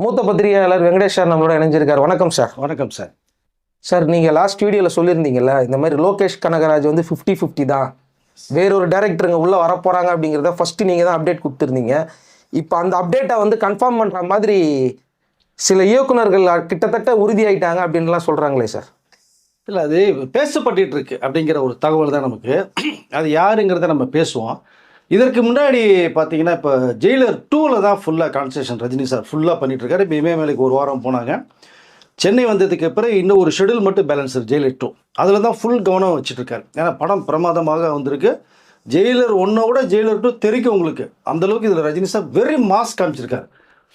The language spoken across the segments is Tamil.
மூத்த பத்திரிகையாளர் வெங்கடேஷ் சார் நம்மளோட இணைஞ்சிருக்காரு. வணக்கம் சார். வணக்கம் சார். சார் நீங்கள் லாஸ்ட் வீடியோவில் சொல்லியிருந்தீங்கல்ல இந்த மாதிரி லோகேஷ் கனகராஜ் வந்து ஃபிஃப்டி ஃபிஃப்டி தான். வேறொரு டேரக்டருங்க உள்ளே வரப்போகிறாங்க அப்படிங்கிறத ஃபஸ்ட்டு நீங்கள் தான் அப்டேட் கொடுத்துருந்தீங்க. இப்போ அந்த அப்டேட்டை வந்து கன்ஃபார்ம் பண்ணுற மாதிரி சில இயக்குனர்கள் கிட்டத்தட்ட உறுதியாயிட்டாங்க அப்படின்லாம் சொல்கிறாங்களே சார். இல்லை அது பேசப்பட்டுட்டு இருக்கு அப்படிங்கிற ஒரு தகவல் தான் நமக்கு. அது யாருங்கிறத நம்ம பேசுவோம். இதற்கு முன்னாடி பார்த்தீங்கன்னா இப்போ ஜெயிலர் டூவில் தான் ஃபுல்லாக கான்சன்ட்ரேஷன் ரஜினி சார் ஃபுல்லாக பண்ணிகிட்ருக்காரு இருக்காரு இப்போ இமயமலைக்கு ஒரு வாரம் போனாங்க. சென்னை வந்ததுக்கு பிறகு இன்னும் ஒரு ஷெடியூல் மட்டும் பேலன்ஸ் ஜெயிலர் டூ அதில் தான் ஃபுல் கவனம் வச்சுட்ருக்காரு ஏன்னா படம் பிரமாதமாக வந்திருக்கு. ஜெயிலர் ஒன்றை விட ஜெயிலர் டூ தெரிக்கும் உங்களுக்கு. அந்தளவுக்கு இதில் ரஜினி சார் வெரி மாஸ் காமிச்சிருக்காரு.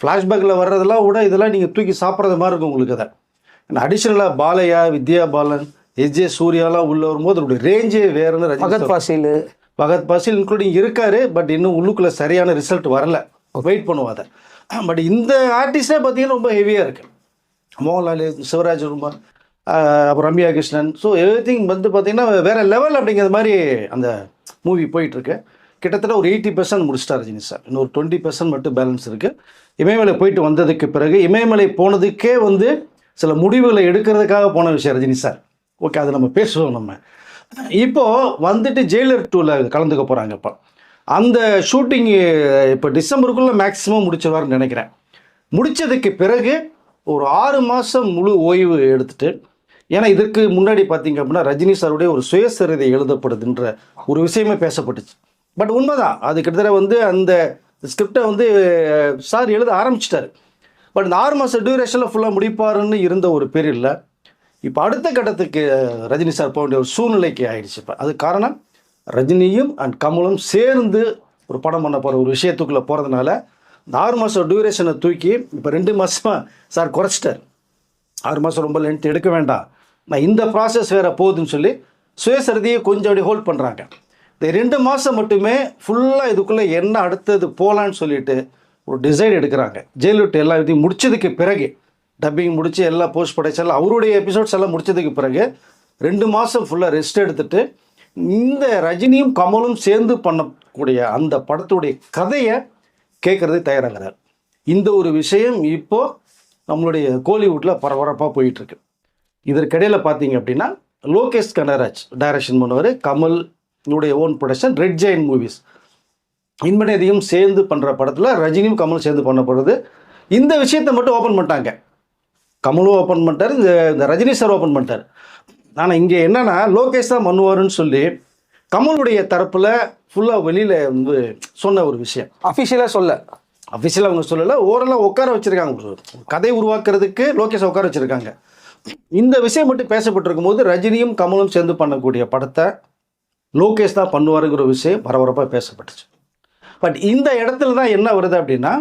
ஃப்ளாஷ்பேக்கில் வர்றதெல்லாம் விட இதெல்லாம் நீங்கள் தூக்கி சாப்பிட்றது மாதிரி இருக்கும் உங்களுக்கு அதை. அடிஷ்னலாக பாலையா வித்யா பாலன் எஸ் ஜே சூர்யாலாம் உள்ள வரும்போது அதோடைய ரேஞ்சே வேறுன்னு ரஜினி பகத் பாசில் இன்க்ளூடிங் இருக்காரு பட் இன்னும் உள்ளுக்குள்ள சரியான ரிசல்ட் வரல. வெயிட் பண்ணுவோம் அதை. பட் இந்த ஆர்டிஸ்டே பார்த்தீங்கன்னா ரொம்ப ஹெவியாக இருக்கு. மோகன்லால் சிவராஜ் ஆஹ் அப்புறம் ரம்யா கிருஷ்ணன். ஸோ எவ்ரி வந்து பார்த்தீங்கன்னா வேற லெவல் அப்படிங்கிற மாதிரி அந்த மூவி போயிட்டுருக்கு. கிட்டத்தட்ட ஒரு எயிட்டி பர்சன்ட் முடிச்சிட்டார் ரஜினி சார் இன்னொரு டுவெண்ட்டி பர்சன்ட் மட்டும் பேலன்ஸ் இருக்குது இமயமலை போயிட்டு வந்ததுக்கு பிறகு இமயமலை போனதுக்கே வந்து சில முடிவுகளை எடுக்கிறதுக்காக போன விஷயம் ரஜினி சார் ஓகே அதை நம்ம பேசுவோம் நம்ம. இப்போ வந்துட்டு ஜெயிலர் டூவில் கலந்துக்க போகிறாங்க இப்போ. அந்த ஷூட்டிங் இப்போ டிசம்பருக்குள்ளே மேக்ஸிமம் முடிச்சவார்னு நினைக்கிறேன். முடித்ததுக்கு பிறகு ஒரு ஆறு மாதம் முழு ஓய்வு எடுத்துட்டு ஏன்னா இதற்கு முன்னாடி பார்த்தீங்க அப்படின்னா ரஜினி சாருடைய ஒரு சுயசரிதை எழுதப்படுதுன்ற ஒரு விஷயமே பேசப்பட்டுச்சு. பட் உண்மைதான் அது கிட்டத்தட்ட வந்து அந்த ஸ்கிரிப்டை வந்து சார் எழுத ஆரம்பிச்சிட்டாரு. பட் இந்த ஆறு மாதம் டியூரேஷனில் ஃபுல்லாக முடிப்பாருன்னு இருந்த ஒரு பீரியடில் இப்போ அடுத்த கட்டத்துக்கு ரஜினி சார் போக வேண்டிய ஒரு சூழ்நிலைக்கு ஆயிடுச்சு இப்போ. அது காரணம் ரஜினியும் அண்ட் கமலும் சேர்ந்து ஒரு படம் பண்ண போகிற ஒரு விஷயத்துக்குள்ளே போகிறதுனால இந்த ஆறு மாதம் டியூரேஷனை தூக்கி இப்போ ரெண்டு மாதமாக சார் குறைச்சிட்டார். ஆறு மாதம் ரொம்ப லென்த் எடுக்க வேண்டாம். நான் இந்த ப்ராசஸ் வேறு போகுதுன்னு சொல்லி சுயசரிதியை கொஞ்சம் அப்படி ஹோல்ட் பண்ணுறாங்க இந்த ரெண்டு மாதம் மட்டுமே ஃபுல்லாக இதுக்குள்ளே என்ன அடுத்தது போகலான்னு சொல்லிட்டு ஒரு டிசைன் எடுக்கிறாங்க. ஜெயலலிதா எல்லா இதையும் முடிச்சதுக்கு பிறகு டப்பிங் முடித்து எல்லா போஸ்ட் ப்ரொடக்ஷன் எல்லாம் அவருடைய எபிசோட்ஸ் எல்லாம் முடிச்சதுக்கு பிறகு ரெண்டு மாதம் ஃபுல்லாக ரெஸ்ட் எடுத்துட்டு இந்த ரஜினியும் கமலும் சேர்ந்து பண்ணக்கூடிய அந்த படத்துடைய கதையை கேட்குறது தயாராகிறார். இந்த ஒரு விஷயம் இப்போ நம்மளுடைய கோலிவுட்டில் பரபரப்பாக போயிட்டுருக்கு. இதற்கிடையில் பார்த்தீங்க அப்படின்னா லோகேஷ் கனராஜ் டைரக்ஷன் பண்ணுவார் கமல் உடைய own production Red Giant Movies இன்மனதையும் சேர்ந்து பண்ணுற படத்தில் ரஜினியும் கமலும் சேர்ந்து பண்ணப்படுறது இந்த விஷயத்தை மட்டும் ஓப்பன் பண்ணிட்டாங்க. கமலும் ஓப்பன் பண்ணிட்டார் இந்த இந்த ரஜினி சார் ஓப்பன் பண்ணிட்டார். ஆனால் இங்கே என்னன்னா லோகேஷ் தான் பண்ணுவாருன்னு சொல்லி கமலுடைய தரப்பில் ஃபுல்லாக வெளியில் வந்து சொன்ன ஒரு விஷயம். அஃபிஷியலாக சொல்ல. அஃபிஷியலாக அவங்க சொல்லலை. ஓரளவு உட்கார வச்சுருக்காங்க. கதை உருவாக்குறதுக்கு லோகேஷ் உட்கார வச்சுருக்காங்க. இந்த விஷயம் மட்டும் பேசப்பட்டிருக்கும் போது ரஜினியும் கமலும் சேர்ந்து பண்ணக்கூடிய படத்தை லோகேஷ் தான் பண்ணுவாருங்கிற விஷயம் பரபரப்பாக பேசப்பட்டுச்சு. பட் இந்த இடத்துல தான் என்ன வருது அப்படின்னா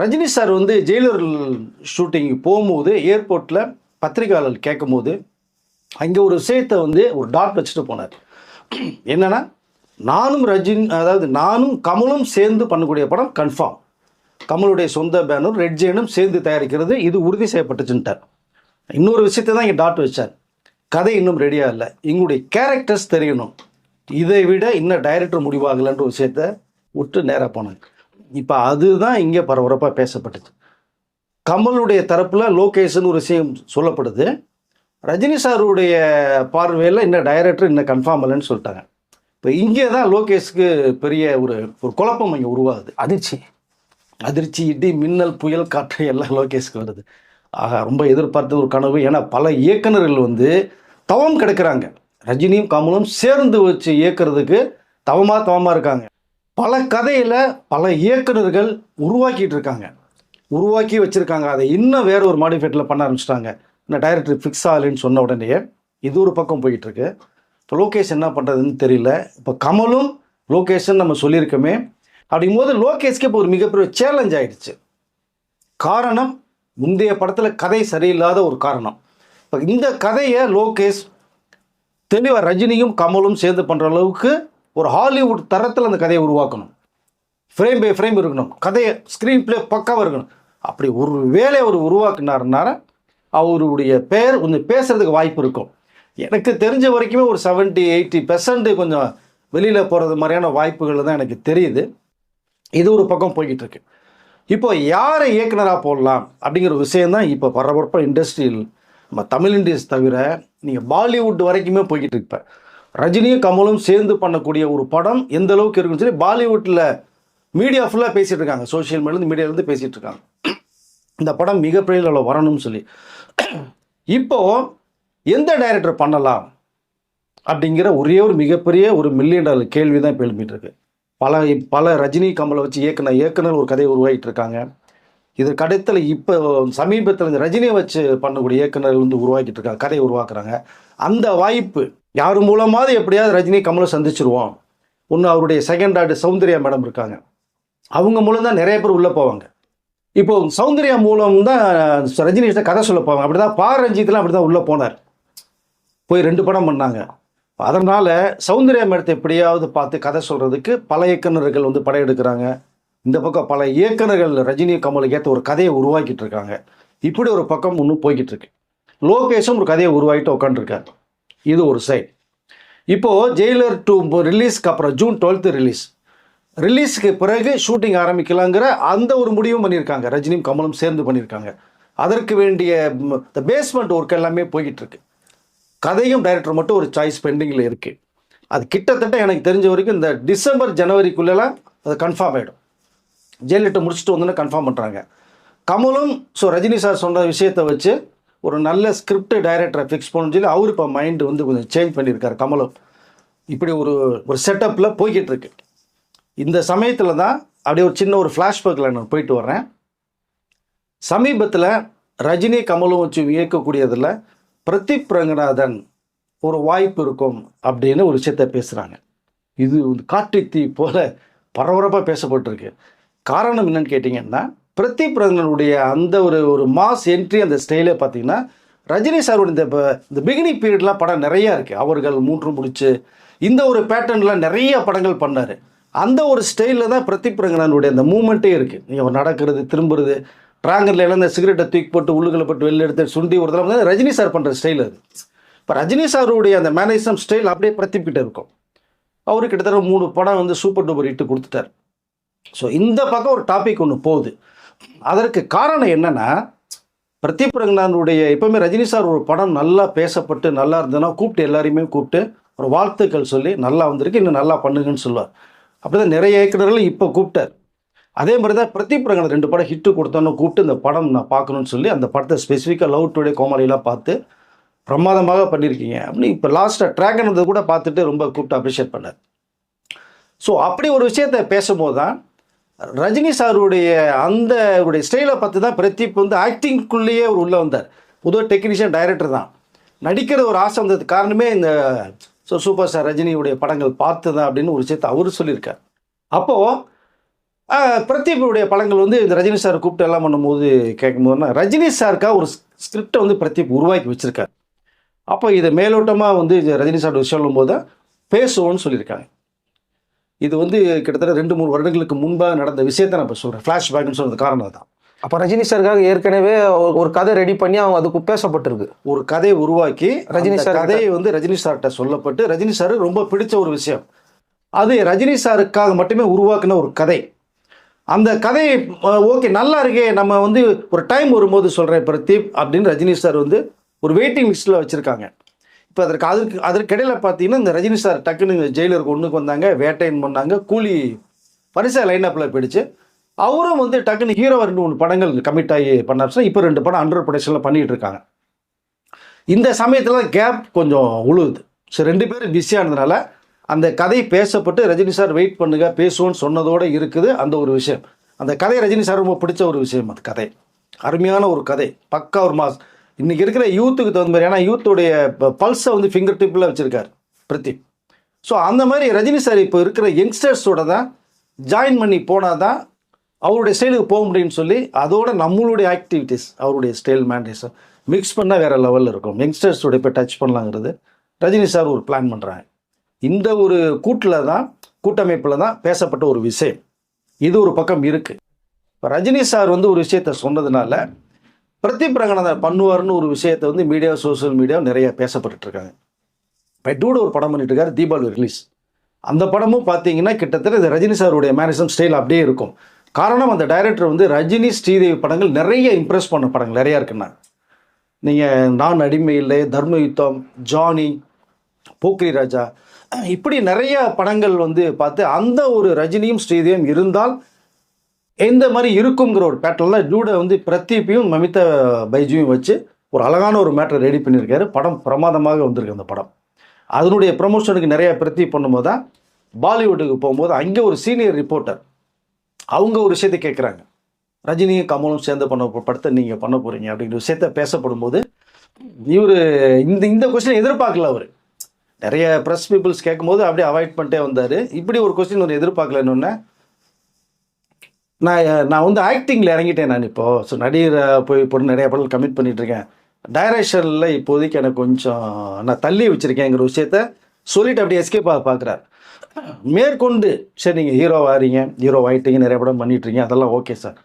ரஜினி சார் வந்து ஜெயிலர் ஷூட்டிங் போகும்போது ஏர்போர்ட்டில் பத்திரிகையாளர் கேட்கும்போது அங்கே ஒரு விஷயத்தை வந்து ஒரு டாட் வச்சுட்டு போனார். என்னென்னா நானும் ரஜினி அதாவது நானும் கமலும் சேர்ந்து பண்ணக்கூடிய படம் கன்ஃபார்ம் கமலுடைய சொந்த பேனர் ரெட் ஜெயினும் சேர்ந்து தயாரிக்கிறது இது உறுதி செய்யப்பட்டுச்சுன்ட்டார். இன்னொரு விஷயத்தை தான் இங்கே டாட் வச்சார். கதை இன்னும் ரெடியாக இல்லை. எங்களுடைய கேரக்டர்ஸ் தெரியணும். இதை விட இன்னும் டைரக்டர் முடிவாகலைன்ற விஷயத்த விட்டு நேராக போனாங்க. இப்போ அதுதான் இங்கே பரபரப்பாக பேசப்பட்டுச்சு கமலுடைய தரப்பில் லோகேஷ்னு ஒரு விஷயம் சொல்லப்படுது. ரஜினி சாருடைய பார்வையில் இன்னும் டைரக்டர் இன்னும் கன்ஃபார்ம் இல்லைன்னு சொல்லிட்டாங்க. இப்போ இங்கே தான் லோகேஷ்க்கு பெரிய ஒரு ஒரு குழப்பம் இங்கே உருவாகுது. அதிர்ச்சி. அதிர்ச்சி இடி மின்னல் புயல் காற்று எல்லாம் லோகேஷ்க்கு வருது. ஆக ரொம்ப எதிர்பார்த்த ஒரு கனவு. ஏன்னா பல இயக்குனர்கள் வந்து தவம் கிடக்குறாங்க. ரஜினியும் கமலும் சேர்ந்து வச்சு இயக்கிறதுக்கு தவமாக தவமாக இருக்காங்க. பல கதையில் பல இயக்குனர்கள் உருவாக்கிட்டு இருக்காங்க உருவாக்கி வச்சுருக்காங்க. அதை இன்னும் வேற ஒரு மாடிஃபைட்டில் பண்ண ஆரம்பிச்சிட்டாங்க. இந்த டைரக்டர் ஃபிக்ஸ் ஆகலைன்னு சொன்ன உடனே இது ஒரு பக்கம் போயிட்டுருக்கு. இப்போ லோகேஷ் என்ன பண்ணுறதுன்னு தெரியல. இப்போ கமலும் லோகேஷன் நம்ம சொல்லியிருக்கோமே. அப்படிங்கும்போது லோகேஷ்க்கு இப்போ ஒரு மிகப்பெரிய சேலஞ்ச் ஆகிடுச்சு காரணம் முந்தைய படத்தில் கதை சரியில்லாத ஒரு காரணம். இப்போ இந்த கதையை லோகேஷ் தெளிவாக ரஜினியும் கமலும் சேர்ந்து பண்ணுற அளவுக்கு ஒரு ஹாலிவுட் தரத்தில் அந்த கதையை உருவாக்கணும். ஃப்ரேம் பை ஃப்ரேம் இருக்கணும். கதையை ஸ்க்ரீன் ப்ளே பக்காவாக இருக்கணும். அப்படி ஒரு வேலையை அவர் உருவாக்குனாருனார அவருடைய பெயர் கொஞ்சம் பேசுகிறதுக்கு வாய்ப்பு இருக்கும். எனக்கு தெரிஞ்ச வரைக்குமே ஒரு 70 எயிட்டி பெர்சன்ட்டு கொஞ்சம் வெளியில் போகிறது மாதிரியான வாய்ப்புகள் தான் எனக்கு தெரியுது. இது ஒரு பக்கம் போய்கிட்டு இருக்கு இப்போ யாரை இயக்குனராக போடலாம் அப்படிங்கிற விஷயந்தான் இப்போ பரபரப்பாக இண்டஸ்ட்ரியில் நம்ம தமிழ் இண்டஸ்ட்ரி தவிர நீங்கள் பாலிவுட் வரைக்குமே போய்கிட்டு இருப்பேன் ரஜினியும் கமலும் சேர்ந்து பண்ணக்கூடிய ஒரு படம் எந்த அளவுக்கு இருக்குன்னு சொல்லி பாலிவுட்டில் மீடியா ஃபுல்லாக பேசிகிட்டு இருக்காங்க. சோஷியல் மீடியாலேருந்து மீடியாலேருந்து பேசிகிட்டு இருக்காங்க. இந்த படம் மிகப்பெரிய அளவில் வரணும்னு சொல்லி. இப்போ எந்த டைரக்டர் பண்ணலாம் அப்படிங்கிற ஒரே ஒரு மிகப்பெரிய ஒரு மில்லியன் டாலர் கேள்வி தான் இப்போ எழுப்பிட்டு இருக்கு. பல பல ரஜினி கமலை வச்சு இயக்குனர் இயக்குனர் ஒரு கதையை உருவாகிட்டு இருக்காங்க. இது கடத்தில் இப்போ சமீபத்தில் இந்த ரஜினியை வச்சு பண்ணக்கூடிய இயக்குனர்கள் வந்து உருவாக்கிட்டு இருக்காங்க கதையை உருவாக்குறாங்க. அந்த வாய்ப்பு யார் மூலமாவது எப்படியாவது ரஜினி கமலை சந்திச்சிருவோம். ஒன்று அவருடைய செகண்ட் ஆர்டு சௌந்தர்யா மேடம் இருக்காங்க. அவங்க மூலம் தான் நிறைய பேர் உள்ளே போவாங்க. இப்போ சௌந்தர்யா மூலம் தான் ரஜினிகிட்ட கதை சொல்ல போவாங்க. அப்படி தான் பா ரஞ்சித்லாம் அப்படி தான் உள்ளே போனார். போய் ரெண்டு படம் பண்ணாங்க. அதனால் சௌந்தர்யா மேடத்தை எப்படியாவது பார்த்து கதை சொல்கிறதுக்கு பல இயக்குனர்கள் வந்து படையெடுக்கிறாங்க இந்த பக்கம் பல இயக்குனர்கள் ரஜினி கமலுக்கு ஏற்ற ஒரு கதையை உருவாக்கிட்டு இருக்காங்க. இப்படி ஒரு பக்கம் இன்னும் போய்கிட்டு இருக்கு. லோகேஷும் ஒரு கதையை உருவாக்கிட்டு உட்காந்துருக்காரு இது ஒரு சைட் இப்போது ஜெயிலர் டூ ரிலீஸ்க்கு அப்புறம் ஜூன் டுவெல்த்து ரிலீஸ் ரிலீஸ்க்கு பிறகு ஷூட்டிங் ஆரம்பிக்கலாங்கிற அந்த ஒரு முடிவும் பண்ணியிருக்காங்க. ரஜினியும் கமலும் சேர்ந்து பண்ணியிருக்காங்க. அதற்கு வேண்டிய இந்த பேஸ்மெண்ட் ஒர்க் எல்லாமே போய்கிட்டு இருக்கு கதையும் டைரக்டர் மட்டும் ஒரு சாய்ஸ் பெண்டிங்கில் இருக்குது அது கிட்டத்தட்ட எனக்கு தெரிஞ்ச வரைக்கும் இந்த டிசம்பர் ஜனவரிக்குள்ளெல்லாம் அது கன்ஃபார்ம் ஆகிடும் ஜெயலலிதா முடிச்சுட்டு வந்தோன்னே கன்ஃபார்ம் பண்ணுறாங்க கமலும் ஸோ ரஜினி சார் சொன்ன விஷயத்தை வச்சு ஒரு நல்ல ஸ்கிரிப்ட் டைரக்டரை ஃபிக்ஸ் பண்ணணும்னு சொல்லி அவர் இப்போ மைண்டு வந்து கொஞ்சம் சேஞ்ச் பண்ணியிருக்காரு கமலம் இப்படி ஒரு ஒரு செட்டப்பில் போய்கிட்டு இருக்கு இந்த சமயத்தில் தான் அப்படியே ஒரு சின்ன ஒரு ஃப்ளாஷ்பேக்கில் நான் போயிட்டு வர்றேன். சமீபத்தில் ரஜினி கமலும் வச்சு இயக்கக்கூடியதில் பிரதீப் ரங்கநாதன் ஒரு வாய்ப்பு இருக்கும் அப்படின்னு ஒரு விஷயத்த பேசுகிறாங்க இது வந்து காட்டுத் தீ போல பரபரப்பாக பேசப்பட்டிருக்கு. காரணம் என்னன்னு கேட்டிங்கன்னா பிரதீப் ரங்கனுடைய அந்த ஒரு ஒரு மாஸ் என்ட்ரி அந்த ஸ்டைலே பார்த்தீங்கன்னா ரஜினி சாருடைய இந்த இப்போ இந்த பிகினிங் பீரியட்லாம் படம் நிறையா இருக்குது அவர்கள் மூன்று முடிச்சு இந்த ஒரு பேட்டர்ன்லாம் நிறைய படங்கள் பண்ணார். அந்த ஒரு ஸ்டைலில் தான் பிரதி ரங்கனனுடைய அந்த மூமெண்ட்டே இருக்குது நீங்கள் நடக்கிறது திரும்புறது ட்ராங்கரில் எல்லாம் இந்த சிகரெட்டை தூக்கி போட்டு உள்ளுகளை போட்டு வெளில எடுத்து சுண்டி விடுறதுலாம் வந்து ரஜினி சார் பண்ணுற ஸ்டைல் அது. இப்போ ரஜினி சாருடைய அந்த மேனேஜம் ஸ்டைல் அப்படியே பிரதீப் இருக்கும். அவரு கிட்டத்தட்ட மூணு படம் வந்து சூப்பர் டூப்பர் இட்டு கொடுத்துட்டார். ஸோ இந்த பக்கம் ஒரு டாபிக் ஒன்று போகுது. அதற்கு காரணம் என்னன்னா பிரதீப் ரங்கநாதனுடைய எப்பவுமே ரஜினி சார் ஒரு படம் நல்லா பேசப்பட்டு நல்லா இருந்ததுன்னா கூப்பிட்டு எல்லாரையுமே கூப்பிட்டு ஒரு வாழ்த்துக்கள் சொல்லி நல்லா வந்திருக்கு இன்னும் நல்லா பண்ணுங்கன்னு சொல்லுவார். அப்படிதான் நிறைய இயக்குநர்கள் இப்போ கூப்பிட்டார். அதே மாதிரி தான் பிரதீப் ரங்கநாத் ரெண்டு படம் ஹிட்டு கொடுத்தோன்னு கூப்பிட்டு இந்த படம் நான் பார்க்கணும்னு சொல்லி அந்த படத்தை ஸ்பெசிஃபிக்காக லவ் டுடே கோமாளிலாம் பார்த்து பிரமாதமாக பண்ணியிருக்கீங்க. அப்படின்னு இப்போ லாஸ்ட்டாக ட்ராகன் கூட பார்த்துட்டு ரொம்ப கூப்பிட்டு அப்ரிஷியேட் பண்ணார். ஸோ அப்படி ஒரு விஷயத்தை பேசும்போது தான் ரஜினி சாருடைய அந்த அவருடைய ஸ்டைலை பார்த்து தான் பிரதீப் வந்து ஆக்டிங்குள்ளேயே அவர் உள்ளே வந்தார். புது டெக்னீஷியன் டைரக்டர் தான். நடிக்கிற ஒரு ஆசை வந்ததுக்கு காரணமே இந்த ஸோ சூப்பர் ஸ்டார் ரஜினியுடைய படங்கள் பார்த்து தான் அப்படின்னு ஒரு விஷயத்தை அவர் சொல்லியிருக்கார். அப்போது பிரதீப்புடைய படங்கள் வந்து இந்த ரஜினி சார் கூப்பிட்டு எல்லாம் பண்ணும்போது கேட்கும்போதுனா ரஜினி சாருக்கா ஒரு ஸ்கிரிப்டை வந்து பிரதீப் உருவாக்கி வச்சுருக்கார். அப்போ இதை மேலோட்டமாக வந்து ரஜினி சார் சொல்லும்போது தான் பேசுவோன்னு சொல்லியிருக்காங்க. இது வந்து கிட்டத்தட்ட ரெண்டு மூணு வருடங்களுக்கு முன்பாக நடந்த விஷயத்தை நான் இப்போ சொல்கிறேன் ஃப்ளாஷ்பேக்னு சொன்னது காரணம் தான் அப்போ ரஜினி சாருக்காக ஏற்கனவே ஒரு- கதை ரெடி பண்ணி அவங்க அதுக்கு பேசப்பட்டிருக்கு. ஒரு கதையை உருவாக்கி ரஜினி ரஜினி சார் கதையை வந்து ரஜினி சார்கிட்ட சொல்லப்பட்டு ரஜினி சார் ரொம்ப பிடிச்ச ஒரு விஷயம். அது ரஜினி சாருக்காக மட்டுமே உருவாக்கின ஒரு கதை. அந்த கதை ஓகே நல்லா இருக்கே நம்ம வந்து ஒரு டைம் வரும்போது சொல்கிறேன் பிரதீப் அப்படின்னு ரஜினி சார் வந்து ஒரு வெயிட்டிங் லிஸ்ட்டில் வச்சுருக்காங்க. இப்போ அதற்கு அதற்கு அதற்கிடையில் பார்த்தீங்கன்னா இந்த ரஜினி சார் டக்குன்னு ஜெயிலருக்கு ஒன்றுக்கு வந்தாங்க வேட்டைன்னு பண்ணாங்க கூலி பரிசா லைனப்பில் போயிடுச்சு. அவரும் வந்து டக்குன்னு ஹீரோ ரெண்டு மூணு படங்கள் கமிட் ஆகி பண்ணார் இப்போ ரெண்டு படம் அண்டர் ப்ரொடக்ஷனில் பண்ணிகிட்டு இருக்காங்க. இந்த சமயத்தில் கேப் கொஞ்சம் உழுவுது. ஸோ ரெண்டு பேரும் பிஸியானதுனால அந்த கதை பேசப்பட்டு ரஜினி சார் வெயிட் பண்ணுங்க பேசுவோன்னு சொன்னதோடு இருக்குது அந்த ஒரு விஷயம். அந்த கதை ரஜினி சார் ரொம்ப பிடிச்ச ஒரு விஷயம் அந்த கதை. அருமையான ஒரு கதை. பக்கா ஒரு மாஸ் இன்றைக்கி இருக்கிற யூத்துக்கு தகுந்த மாதிரி ஏன்னா யூத்துடைய பல்ஸை வந்து ஃபிங்கர் டிப்பில் வச்சுருக்கார் பிரதீப். ஸோ அந்த மாதிரி ரஜினி சார் இப்போ இருக்கிற யங்ஸ்டர்ஸோட தான் ஜாயின் பண்ணி போனால் தான் அவருடைய ஸ்டைலுக்கு போக முடியும்னு சொல்லி அதோட நம்மளுடைய ஆக்டிவிட்டீஸ் அவருடைய ஸ்டைல் மேண்டேஸ் மிக்ஸ் பண்ணால் வேறு லெவலில் இருக்கும். யங்ஸ்டர்ஸோட இப்போ டச் பண்ணலாங்கிறது ரஜினி சார் ஒரு பிளான் பண்ணுறாங்க இந்த ஒரு கூட்டில் தான் கூட்டமைப்பில் தான் பேசப்பட்ட ஒரு விஷயம். இது ஒரு பக்கம் இருக்குது இப்போ ரஜினி சார் வந்து ஒரு விஷயத்த சொன்னதுனால பிரதீப் ரங்கநாதன் பண்ணுவார்னு ஒரு விஷயத்தை வந்து மீடியா சோஷியல் மீடியா நிறைய பேசப்பட்டு இருக்காங்க இப்போ டூட ஒரு படம் பண்ணிட்டு இருக்காரு தீபாவளி ரிலீஸ் அந்த படமும் பார்த்தீங்கன்னா கிட்டத்தட்ட இந்த ரஜினி சாருடைய மேனேஜம் ஸ்டைல் அப்படியே இருக்கும். காரணம் அந்த டைரக்டர் வந்து ரஜினி ஸ்ரீதேவி படங்கள் நிறைய இம்ப்ரெஸ் பண்ண படங்கள் நிறையா இருக்குன்னா. நீங்கள் நான் அடிமை இல்லை தர்ம யுத்தம் ஜானி போக்ரி ராஜா இப்படி நிறைய படங்கள் வந்து பார்த்து அந்த ஒரு ரஜினியும் ஸ்ரீதேவியும் இருந்தால் எந்த மாதிரி இருக்குங்கிற ஒரு பேட்டர்னில் ஜூடை வந்து பிரதீப்பையும் மமிதா பைஜியும் வச்சு ஒரு அழகான ஒரு மேட்டர் ரெடி பண்ணியிருக்காரு. படம் பிரமாதமாக வந்திருக்கு அந்த படம். அதனுடைய ப்ரமோஷனுக்கு நிறைய பிரதீப் பண்ணும்போது தான் பாலிவுட்டுக்கு போகும்போது அங்கே ஒரு சீனியர் ரிப்போர்ட்டர் அவங்க ஒரு விஷயத்தை கேட்குறாங்க ரஜினியும் கமலும் சேர்ந்து பண்ண படத்தை நீங்கள் பண்ண போகிறீங்க அப்படிங்கிற விஷயத்த பேசப்படும்போது இவர் இந்த இந்த கொஸ்டின் எதிர்பார்க்கல அவர். நிறைய ப்ரெஸ் பீப்புள்ஸ் கேட்கும்போது அப்படியே அவாய்ட் பண்ணிட்டே வந்தார். இப்படி ஒரு கொஸ்டின் ஒரு எதிர்பார்க்கலன்னு நான் நான் வந்து ஆக்டிங்கில் இறங்கிட்டேன் நான் இப்போது ஸோ நடிகரை போய் பொண்ணு நிறைய படம் கமிட் பண்ணிகிட்ருக்கேன் இருக்கேன் டைரக்ஷனில் இப்போதைக்கு எனக்கு கொஞ்சம் நான் தள்ளி வச்சுருக்கேங்கிற விஷயத்த சொல்லிட்டு அப்படியே எஸ்கேப் ஆக பார்க்குறாரு. மேற்கொண்டு சரி நீங்கள் ஹீரோ ஆறீங்க ஹீரோ ஆகிட்டீங்க நிறைய படம் பண்ணிட்டுருக்கீங்க அதெல்லாம் ஓகே சார்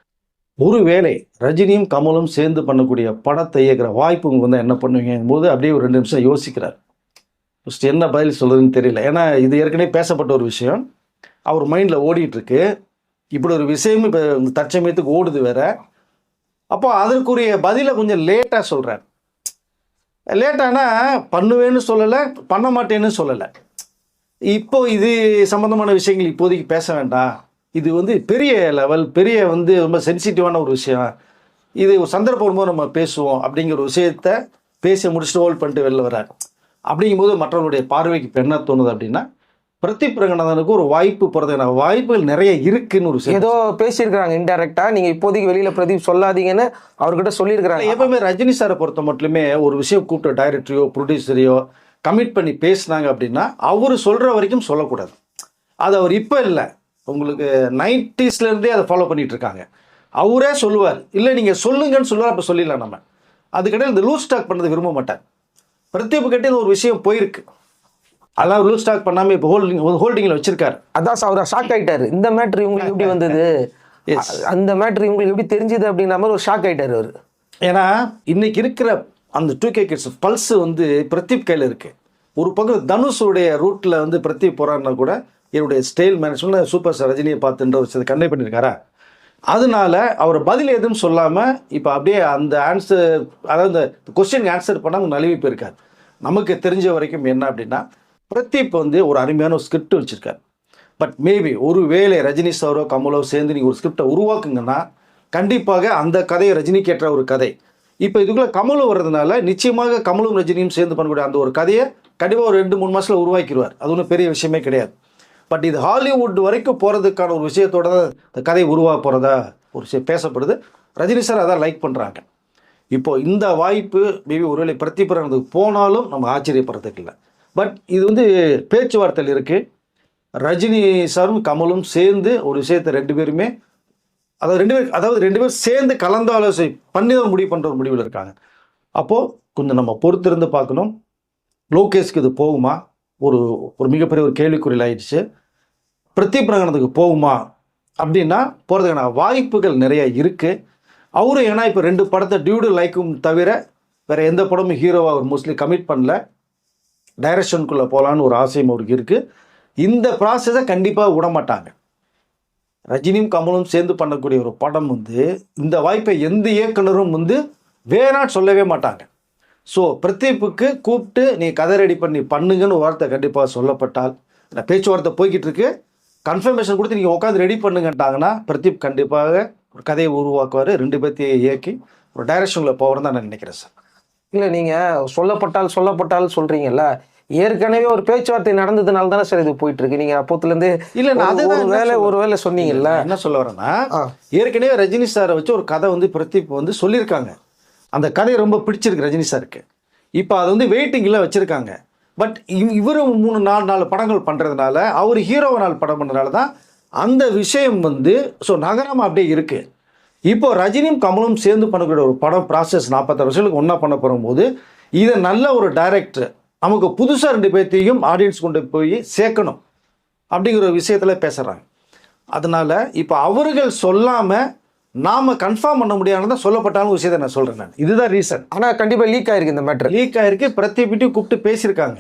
ஒருவேளை ரஜினியும் கமலும் சேர்ந்து பண்ணக்கூடிய படத்தை இயக்கிற வாய்ப்பு உங்களுக்கு வந்து என்ன பண்ணுவீங்க போது அப்படியே ஒரு ரெண்டு நிமிஷம் யோசிக்கிறார். ஃபஸ்ட் என்ன பதில் சொல்கிறதுன்னு தெரியல. ஏன்னா இது ஏற்கனவே பேசப்பட்ட ஒரு விஷயம். அவர் மைண்டில் ஓடிட்டுருக்கு. இப்படி ஒரு விஷயம் இப்போ தற்சமயத்துக்கு ஓடுது வேற. அப்போ அதற்குரிய பதிலை கொஞ்சம் லேட்டாக சொல்கிறார் லேட்டானா பண்ணுவேன்னு சொல்லலை பண்ண மாட்டேன்னு சொல்லலை. இப்போ இது சம்மந்தமான விஷயங்கள் இப்போதைக்கு பேச வேண்டாம். இது வந்து பெரிய லெவல் பெரிய வந்து ரொம்ப சென்சிட்டிவான ஒரு விஷயம். இது ஒரு சந்தர்ப்பம் வரும்போது நம்ம பேசுவோம் அப்படிங்கிற ஒரு விஷயத்த பேசி முடிச்சுட்டு ஹோல்ட் பண்ணிட்டு வெளில வர்றார். அப்படிங்கும்போது மற்றவர்களுடைய பார்வைக்கு இப்போ என்ன தோணுது அப்படின்னா பிரதீப் ரங்கநாதனுக்கு ஒரு வாய்ப்பு போகிறதுக்கான வாய்ப்புகள் நிறைய இருக்குன்னு ஒரு விஷயம் ஏதோ பேசியிருக்கிறாங்க இன்டெரக்டா நீங்க இப்போதைக்கு வெளியில பிரதீப் சொல்லாதீங்கன்னு அவர்கிட்ட சொல்லியிருக்கிறாங்க. எப்பவுமே ரஜினி சாரை பொறுத்த மட்டுமே ஒரு விஷயம் கூப்பிட்ட டைரக்டரையோ ப்ரொடியூசரையோ கமிட் பண்ணி பேசுனாங்க அப்படின்னா அவர் சொல்கிற வரைக்கும் சொல்லக்கூடாது. அது அவர் இப்போ இல்லை. உங்களுக்கு 90s ல இருந்தே அதை ஃபாலோ பண்ணிட்டு இருக்காங்க. அவரே சொல்லுவார். இல்லை நீங்கள் சொல்லுங்கன்னு சொல்லுவார் அப்போ சொல்லிடலாம் நம்ம. அதுக்கிடையில் இந்த லூஸ் ஸ்டாக் பண்ணது விரும்ப மாட்டார். பிரதீப் கிட்டே ஒரு விஷயம் போயிருக்கு. அதெல்லாம் லூஸ் ஸ்டாக் பண்ணாமல் இப்போ ஹோல்டிங் ஹோல்டிங்கில் வச்சிருக்காரு. அதான் சார் அவர் ஷாக் ஆயிட்டாரு. இந்த மேட்ரு இவங்களுக்கு எப்படி வந்தது. அந்த மேட்ரு இவங்களுக்கு எப்படி தெரிஞ்சது அப்படின்ற மாதிரி ஒரு ஷாக் ஆயிட்டாரு அவர். ஏன்னா இன்னைக்கு இருக்கிற அந்த டூ கே கிட்ஸ் பல்ஸ் வந்து பிரதீப் கையில் இருக்கு. ஒரு பக்கம் தனுஷுடைய ரூட்டில் வந்து பிரதீப் போறாருன்னா கூட என்னுடைய ஸ்டைல் மேனேஜ்மெண்ட் சூப்பர் ஸ்டார் ரஜினியை பார்த்துன்ற விஷயத்தை கன்வே பண்ணியிருக்காரா அதனால அவர் பதில் எதுவும் சொல்லாமல் இப்போ அப்படியே அந்த ஆன்சர் அதாவது இந்த கொஸ்டின் ஆன்சர் பண்ணாமல் நழுவி போயிருக்காரு. நமக்கு தெரிஞ்ச வரைக்கும் என்ன அப்படின்னா பிரதீப் வந்து ஒரு அருமையான ஒரு ஸ்கிரிப்ட் வச்சிருக்காரு. பட் மேபி ஒரு வேளை ரஜினி சாரோ கமலோ சேர்ந்து நீங்கள் ஒரு ஸ்கிரிப்டை உருவாக்குங்கன்னா கண்டிப்பாக அந்த கதையை ரஜினிக்கு ஏற்ற ஒரு கதை. இப்போ இதுக்குள்ளே கமலும் வர்றதுனால நிச்சயமாக கமலும் ரஜினியும் சேர்ந்து பண்ணக்கூடிய அந்த ஒரு கதையை கண்டிப்பாக ஒரு ரெண்டு மூணு மாதத்தில் உருவாக்கிடுவார் அது ஒன்றும் பெரிய விஷயமே கிடையாது. பட் இது ஹாலிவுட் வரைக்கும் போகிறதுக்கான ஒரு விஷயத்தோட தான் இந்த கதை உருவாக போகிறதா ஒரு விஷயம் பேசப்படுது. ரஜினி சார் அதான் லைக் பண்ணுறாங்க இப்போ இந்த வாய்ப்பு மேபி ஒருவேளை பிரதிபலனத்துக்கு போனாலும் நம்ம ஆச்சரியப்படுறதுக்கு இல்லை. பட் இது வந்து பேச்சுவார்த்தையில் இருக்குது ரஜினி சாரும் கமலும் சேர்ந்து ஒரு விஷயத்தை ரெண்டு பேருமே அதாவது ரெண்டு பேர் அதாவது ரெண்டு பேரும் சேர்ந்து கலந்து ஆலோசனை பண்ணி தான் முடிவு பண்ணுற ஒரு முடிவில் இருக்காங்க. அப்போது கொஞ்சம் நம்ம பொறுத்திருந்து பார்க்கணும். லோகேஷ்க்கு இது போகுமா? ஒரு ஒரு மிகப்பெரிய ஒரு கேள்விக்குறியில் ஆயிடுச்சு. பிரதீப் ரங்கனத்துக்கு போகுமா? அப்படின்னா போகிறதுக்கான வாய்ப்புகள் நிறைய இருக்குது அவரும் ஏன்னா இப்போ ரெண்டு படத்தை டியூடு லைக்கும் தவிர வேறு எந்த படமும் ஹீரோவாக அவர் மோஸ்ட்லி கமிட் பண்ணல. டைரக்ஷனுக்குள்ளே போகலான்னு ஒரு ஆசையும் அவருக்கு இருக்குது இந்த ப்ராசஸை கண்டிப்பாக விட மாட்டாங்க ரஜினியும் கமலும் சேர்ந்து பண்ணக்கூடிய ஒரு படம் வந்து இந்த வாய்ப்பை எந்த இயக்குனரும் வந்து வேணான்னு சொல்லவே மாட்டாங்க. ஸோ பிரதீப்புக்கு கூப்பிட்டு நீ கதை ரெடி பண்ணி பண்ணுங்கன்னு ஒரு வார்த்தை கண்டிப்பாக சொல்லப்பட்டால் இந்த பேச்சுவார்த்தை போய்கிட்டு இருக்கு. கன்ஃபர்மேஷன் கொடுத்து நீங்கள் உட்காந்து ரெடி பண்ணுங்கட்டாங்கன்னா பிரதீப் கண்டிப்பாக ஒரு கதையை உருவாக்குவார். ரெண்டு பேர்த்தையும் இயக்கி ஒரு டைரக்ஷனில் போகிறேன்னு தான் நான் நினைக்கிறேன் சார் இல்ல நீங்க சொல்லப்பட்டால் சொல்லப்பட்டால் சொல்றீங்கல்ல. ஏற்கனவே ஒரு பேச்சுவார்த்தை நடந்ததுனால தானே சார் இது போயிட்டு இருக்கு நீங்க அப்போத்துல இருந்து இல்ல, நான் ஒரு- வேலை. ஒரு வேலை சொன்னீங்கல்ல. என்ன சொல்ல வரேன்னா. ஏற்கனவே ரஜினி சாரை வச்சு ஒரு கதை வந்து பிரதீப் வந்து சொல்லியிருக்காங்க. அந்த கதை ரொம்ப பிடிச்சிருக்கு ரஜினி சாருக்கு. இப்போ அது வந்து வெயிட்டிங்கில் வச்சுருக்காங்க. பட் இவர் மூணு நாலு நாலு படங்கள் பண்ணுறதுனால அவர் ஹீரோவை நாலு படம் பண்ணுறதுனால தான் அந்த விஷயம் வந்து ஸோ நகரம் அப்படியே இருக்குது இப்போ ரஜினியும் கமலும் சேர்ந்து பண்ணக்கூடிய ஒரு படம் ப்ராசஸ் நாற்பத்தாறு வருஷங்களுக்கு ஒன்றா பண்ண போகும்போது இதை நல்ல ஒரு டைரக்டர் நமக்கு புதுசாக ரெண்டு பேர்த்தையும் ஆடியன்ஸ் கொண்டு போய் சேர்க்கணும் அப்படிங்கிற ஒரு விஷயத்தில் பேசுகிறாங்க அதனால இப்போ அவர்கள் சொல்லாமல் நாம் கன்ஃபார்ம் பண்ண முடியாதுன்னு சொல்லப்பட்டாலும் விஷயத்தை நான் சொல்கிறேன் நான். இதுதான் ரீசன் ஆனா கண்டிப்பா லீக் ஆயிருக்கு இந்த மேட்ரு லீக் ஆயிருக்கு. பிரதீப்பிட்டையும் கூப்பிட்டு பேசியிருக்காங்க.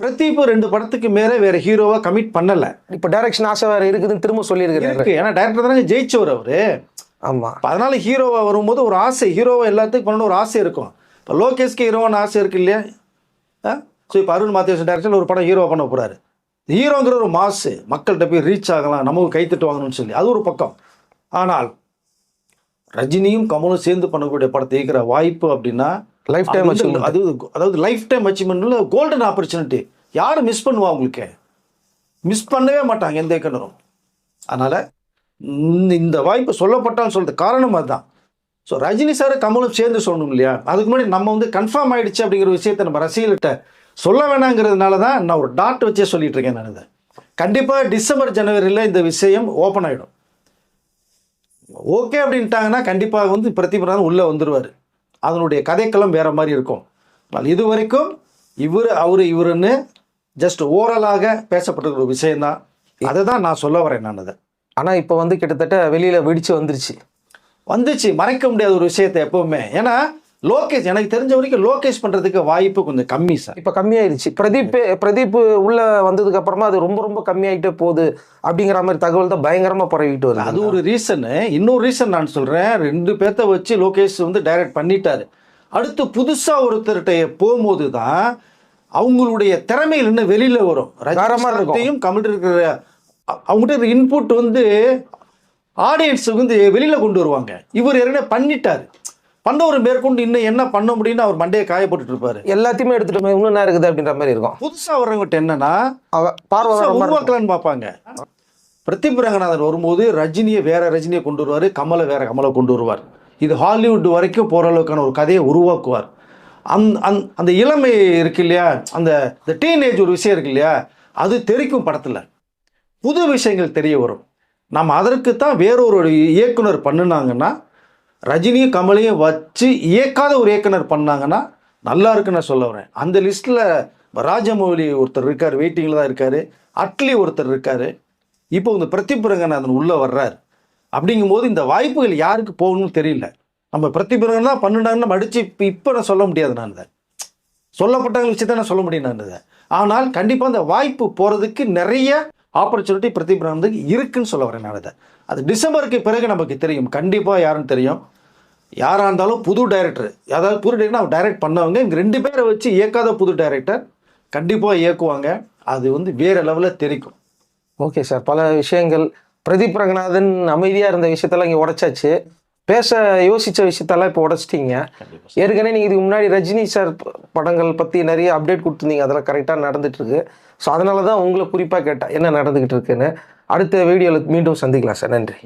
பிரதீப் ரெண்டு படத்துக்கு மேலே வேற ஹீரோவா கமிட் பண்ணல. இப்போ டைரக்ஷன் ஆசை வேறு இருக்குதுன்னு திரும்ப சொல்லியிருக்கிறாரு. இருக்கு. ஏன்னா டேரக்டர் தானே ஜெயிச்சவர் அவரு. ஆமாம் அதனால ஹீரோவா வரும்போது ஒரு ஆசை ஹீரோவா எல்லாத்துக்கும் பண்ணணும் ஒரு ஆசை இருக்கும். இப்போ லோகேஷ்க்கு ஹீரோவான ஆசை இருக்கு இல்லையா? ஸோ இப்போ அருண் மாத்தேஷன் டேரக்ஷன் ஒரு படம் ஹீரோவா பண்ண போறாரு. ஹீரோங்கிற ஒரு மாசு மக்கள்கிட்ட போய் ரீச் ஆகலாம் நமக்கு கைத்தட்டு வாங்கணும்னு சொல்லி. அது ஒரு பக்கம். ஆனால் ரஜினியும் கமலும் சேர்ந்து பண்ணக்கூடிய படத்தை இயக்கிற வாய்ப்பு அப்படின்னா லைஃப் டைம் அச்சீவ்மெண்ட் அது அதாவது லைஃப் டைம் அச்சீவ்மெண்ட்ல கோல்டன் ஆப்பர்ச்சுனிட்டி யாரும் மிஸ் பண்ணுவா உங்களுக்கு மிஸ் பண்ணவே மாட்டாங்க எந்த இயக்குனரும். அதனால இந்த- இந்த வாய்ப்பு சொல்லப்பட்டான்னு சொல்கிறது காரணம் அதுதான். ஸோ ரஜினி சார் கமலும் சேர்ந்து சொல்லணும் இல்லையா? அதுக்கு முன்னாடி நம்ம வந்து கன்ஃபார்ம் ஆகிடுச்சு அப்படிங்கிற விஷயத்தை நம்ம ரசிகர்கிட்ட சொல்ல வேணாங்கிறதுனால தான் நான் ஒரு டாட் வச்சே சொல்லிட்டு இருக்கேன் நான் இதை. கண்டிப்பாக டிசம்பர் ஜனவரியில் இந்த விஷயம் ஓப்பன் ஆகிடும் ஓகே அப்படின்ட்டாங்கன்னா கண்டிப்பாக வந்து பிரதிபலன் உள்ளே வந்துடுவார் அதனுடைய கதைக்களம் வேறு மாதிரி இருக்கும். ஆனால் இது வரைக்கும் இவர் அவர் இவருன்னு ஜஸ்ட் ஓரலாக பேசப்பட்டிருக்கிற ஒரு அதை தான் நான் சொல்ல வரேன் நான் அதை ஆனால் இப்போ வந்து கிட்டத்தட்ட வெளியில் வெடிச்சு வந்துருச்சு. வந்துச்சு. மறைக்க முடியாத ஒரு விஷயத்தை எப்பவுமே. ஏன்னா லோகேஷ் எனக்கு தெரிஞ்ச வரைக்கும் லோகேஷ் பண்ணுறதுக்கு வாய்ப்பு கொஞ்சம் கம்மி சார். இப்போ கம்மியாயிருச்சு. பிரதீப் பிரதீப் உள்ள வந்ததுக்கு அப்புறமா அது ரொம்ப ரொம்ப கம்மியாயிட்டே போகுது அப்படிங்கிற மாதிரி தகவல் தான் பயங்கரமா பரவிட்டு வருது. அது ஒரு ரீசனு. இன்னொரு ரீசன் நான் சொல்கிறேன் ரெண்டு பேர்த்த வச்சு லோகேஷ் வந்து டைரக்ட் பண்ணிட்டாரு. அடுத்து புதுசாக ஒருத்தர்கிட்ட போகும்போது தான் அவங்களுடைய திறமைகள் இன்னும் வெளியில் வரும். ரஜினியும் கமல் இருக்கிற அவங்ககிட்ட இன்புட் வந்து ஆடியன்ஸுக்கு வந்து வெளியில் கொண்டு வருவாங்க. இவர் ஏற்கனவே பண்ணிட்டாரு. பண்ணவர் மேற்கொண்டு இன்னும் என்ன பண்ண முடியும்னு அவர் மண்டையை காயப்பட்டுட்டு இருப்பாரு. எல்லாத்தையுமே எடுத்துட்டு இன்னும் என்ன இருக்குது அப்படின்ற மாதிரி இருக்கும். புதுசாக வர்றவங்ககிட்ட என்னன்னா அவ பார்வை புதுசா வேற மாதிரி இருக்கும். உருவாக்கலான்னு பார்ப்பாங்க. பிரதீப் ரங்கநாதன் வரும்போது ரஜினியை வேற ரஜினியை கொண்டு வருவார் கமலை வேற கமலை கொண்டு வருவார். இது ஹாலிவுட் வரைக்கும் போகிற அளவுக்கான ஒரு கதையை உருவாக்குவார். அந் அந் அந்த இளமை இருக்கு இல்லையா? அந்த டீனேஜ் ஒரு விஷயம் இருக்கு இல்லையா? அது தெரிக்கும் படத்தில். புது விஷயங்கள் தெரிய வரும். நம்ம அதற்கு தான் வேறொரு இயக்குனர் பண்ணுனாங்கன்னா ரஜினியும் கமலையும் வச்சு இயக்காத ஒரு இயக்குனர் பண்ணாங்கன்னா நல்லா இருக்குன்னு நான் சொல்ல வரேன். அந்த லிஸ்ட்டில் ராஜமௌலி ஒருத்தர் இருக்கார் வெயிட்டிங்கில் தான் இருக்கார் அட்லி ஒருத்தர் இருக்கார். இப்போ இந்த பிரதீப் அதன் உள்ளே வர்றார். அப்படிங்கும்போது இந்த வாய்ப்புகள் யாருக்கு போகணும்னு தெரியல. நம்ம பிரதீப் தான் பண்ணுனாங்கன்னு நம்ம அடித்து இப்போ இப்போ நான் சொல்ல முடியாது நான் இதை. வச்சு தான் நான் சொல்ல முடியும் நான் இதை. ஆனால் கண்டிப்பாக அந்த வாய்ப்பு போகிறதுக்கு நிறைய ஆப்பர்ச்சுனிட்டி பிரதீப் ரங்கனுக்கு இருக்குன்னு சொல்ல வரேன் நான் இதை. அது டிசம்பருக்கு பிறகு நமக்கு தெரியும். கண்டிப்பாக யாருன்னு தெரியும். யாராக இருந்தாலும் புது டைரக்டர் அதாவது புது டைரக்டர் அவர் டைரக்ட் பண்ணவங்க. இவங்க ரெண்டு பேரை வச்சு இயக்காத புது டைரக்டர் கண்டிப்பாக இயக்குவாங்க. அது வந்து வேற லெவலில் தெரிக்கும். ஓகே சார் பல விஷயங்கள். பிரதீப் ரங்கநாதன் அமைதியா இருந்த விஷயத்தெல்லாம் இங்க உடைச்சாச்சு. பேச யோசிச்ச விஷயத்தெல்லாம் இப்போ உடைச்சிட்டீங்க. ஏற்கனவே நீங்க இதுக்கு முன்னாடி ரஜினி சார் படங்கள் பத்தி நிறைய அப்டேட் கொடுத்துருந்தீங்க. அதெல்லாம் கரெக்டாக நடந்துட்டு இருக்கு. ஸோ அதனால தான் உங்களை குறிப்பாக கேட்டேன் என்ன நடந்துக்கிட்டு இருக்குன்னு. அடுத்த வீடியோவில் மீண்டும் சந்திக்கலாம் சார். நன்றி.